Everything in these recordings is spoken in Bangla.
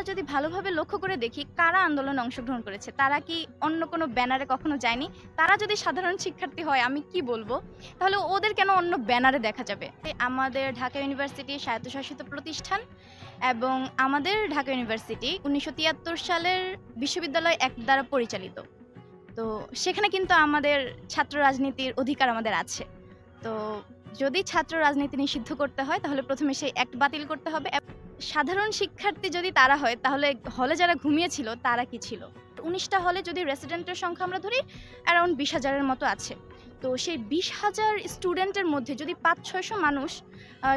আমরা যদি ভালোভাবে লক্ষ্য করে দেখি কারা আন্দোলনে অংশগ্রহণ করেছে, তারা কি অন্য কোনো ব্যানারে কখনো যায়নি? তারা যদি সাধারণ শিক্ষার্থী হয়, আমি কি বলব? তাহলে ওদের কেন অন্য ব্যানারে দেখা যাবে? আমাদের ঢাকা ইউনিভার্সিটি স্বায়ত্তশাসিত প্রতিষ্ঠান এবং আমাদের ঢাকা ইউনিভার্সিটি উনিশশো তিয়াত্তর সালের বিশ্ববিদ্যালয় এক দ্বারা পরিচালিত। তো সেখানে কিন্তু আমাদের ছাত্র রাজনীতির অধিকার আমাদের আছে। তো যদি ছাত্র রাজনীতি নিষিদ্ধ করতে হয়, তাহলে প্রথমে সেই অ্যাক্ট বাতিল করতে হবে। সাধারণ শিক্ষার্থী যদি তারা হয়, তাহলে হলে যারা ঘুমিয়েছিল, তারা কি ছিল? উনিশটা হলে যদি রেসিডেন্টের সংখ্যা আমরা ধরি অ্যারাউন্ড বিশ হাজারের মতো আছে। তো সেই বিশ হাজার স্টুডেন্টের মধ্যে যদি পাঁচ, ছয়শো মানুষ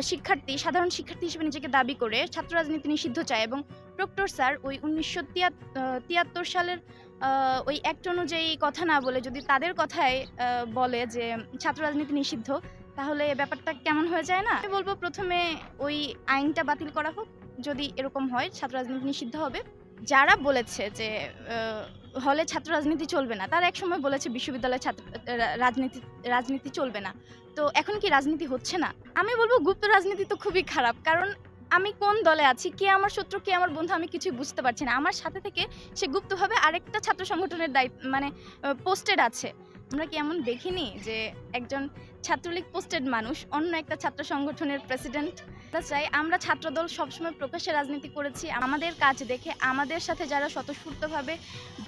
শিক্ষার্থী, সাধারণ শিক্ষার্থী হিসেবে নিজেকে দাবি করে ছাত্র রাজনীতি নিষিদ্ধ চায় এবং প্রক্টর স্যার ওই উনিশশো তিয়াত্তর সালের ওই অ্যাক্ট অনুযায়ী কথা না বলে যদি তাদের কথায় বলে যে ছাত্র রাজনীতি নিষিদ্ধ তাহলে ব্যাপারটা কেমন হয়ে যায় না? আমি বলব প্রথমে ওই আইনটা বাতিল করা হোক, যদি এরকম হয় ছাত্র রাজনীতি নিষিদ্ধ হবে। যারা বলেছে যে হলে ছাত্র রাজনীতি চলবে না, তারা একসময় বলেছে বিশ্ববিদ্যালয়ে ছাত্র রাজনীতি রাজনীতি চলবে না। তো এখন কি রাজনীতি হচ্ছে না? আমি বলব গুপ্ত রাজনীতি তো খুবই খারাপ, কারণ আমি কোন দলে আছি, কে আমার শত্রু, কে আমার বন্ধু, আমি কিছুই বুঝতে পারছি না। আমার সাথে থেকে সে গুপ্তভাবে আরেকটা ছাত্র সংগঠনের দায়িত্ব মানে পোস্টেড আছে। আমরা কি এমন দেখিনি যে একজন ছাত্রলীগ পোস্টেড মানুষ অন্য একটা ছাত্র সংগঠনের প্রেসিডেন্ট। চাই। আমরা ছাত্রদল সবসময় প্রকাশ্যে রাজনীতি করেছি। আমাদের কাজ দেখে আমাদের সাথে যারা স্বতঃস্ফূর্তভাবে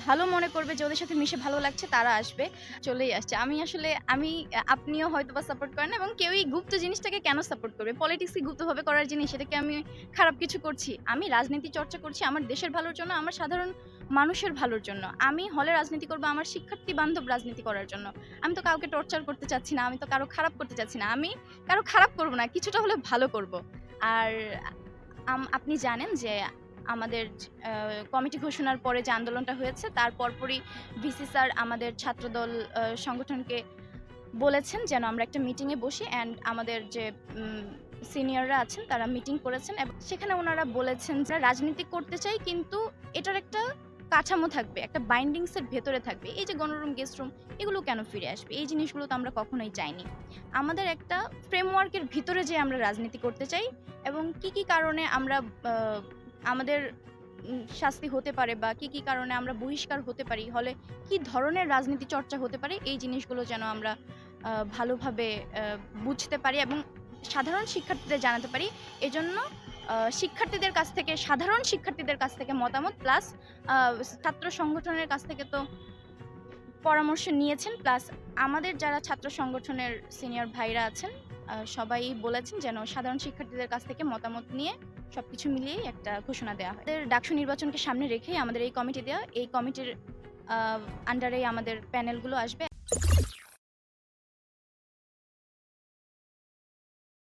ভালো মনে করবে যে ওদের সাথে মিশে ভালো লাগছে, তারা আসবে, চলেই আসছে। আমি আসলে, আমি, আপনিও হয়তো বা সাপোর্ট করেন এবং কেউই গুপ্ত জিনিসটাকে কেন সাপোর্ট করবে? পলিটিক্সই গুপ্তভাবে করার জিনিস, সেটাকে আমি খারাপ কিছু করছি। আমি রাজনীতি চর্চা করছি আমার দেশের ভালোর জন্য, আমার সাধারণ মানুষের ভালোর জন্য। আমি হলে রাজনীতি করব আমার শিক্ষার্থী বান্ধব রাজনীতি করার জন্য। আমি তো কাউকে টর্চার করতে চাচ্ছি না, আমি তো কারও খারাপ করতে চাচ্ছি না। আমি কারও খারাপ করব না, কিছুটা হলে ভালো করব। আর আপনি জানেন যে আমাদের কমিটি ঘোষণার পরে যে আন্দোলনটা হয়েছে, তার পরপরই ভিসি স্যার আমাদের ছাত্রদল সংগঠনকে বলেছেন যেন আমরা একটা মিটিংয়ে বসি অ্যান্ড আমাদের যে সিনিয়ররা আছেন, তারা মিটিং করেছেন। এবং সেখানে ওনারা বলেছেন যে রাজনীতি করতে চাই, কিন্তু এটার একটা কাঠামো থাকবে, একটা বাইন্ডিংসের ভেতরে থাকবে, এই যে গণরুম গেস্ট রুম এগুলো কেন ফিরে আসবে? এই জিনিসগুলো তো আমরা কখনোই চাইনি। আমাদের একটা ফ্রেমওয়ার্কের ভিতরে যে আমরা রাজনীতি করতে চাই এবং কি কি কারণে আমরা আমাদের শাস্তি হতে পারে বা কি কি কারণে আমরা বহিষ্কার হতে পারি, হলে কি ধরনের রাজনীতি চর্চা হতে পারে, এই জিনিসগুলো যেন আমরা ভালোভাবে বুঝতে পারি এবং সাধারণ শিক্ষার্থীদের জানাতে পারি। এজন্য শিক্ষার্থীদের কাছ থেকে, সাধারণ শিক্ষার্থীদের কাছ থেকে মতামত প্লাস ছাত্র সংগঠনের কাছ থেকে তো পরামর্শ নিয়েছেন প্লাস আমাদের যারা ছাত্র সংগঠনের সিনিয়র ভাইরা আছেন সবাই বলেছেন যেন সাধারণ শিক্ষার্থীদের কাছ থেকে মতামত নিয়ে সবকিছু মিলিয়েই একটা ঘোষণা দেওয়া হয়। ডাকসু নির্বাচনকে সামনে রেখেই আমাদের এই কমিটি দেওয়া এই কমিটির আন্ডারেই আমাদের প্যানেলগুলো আসবে।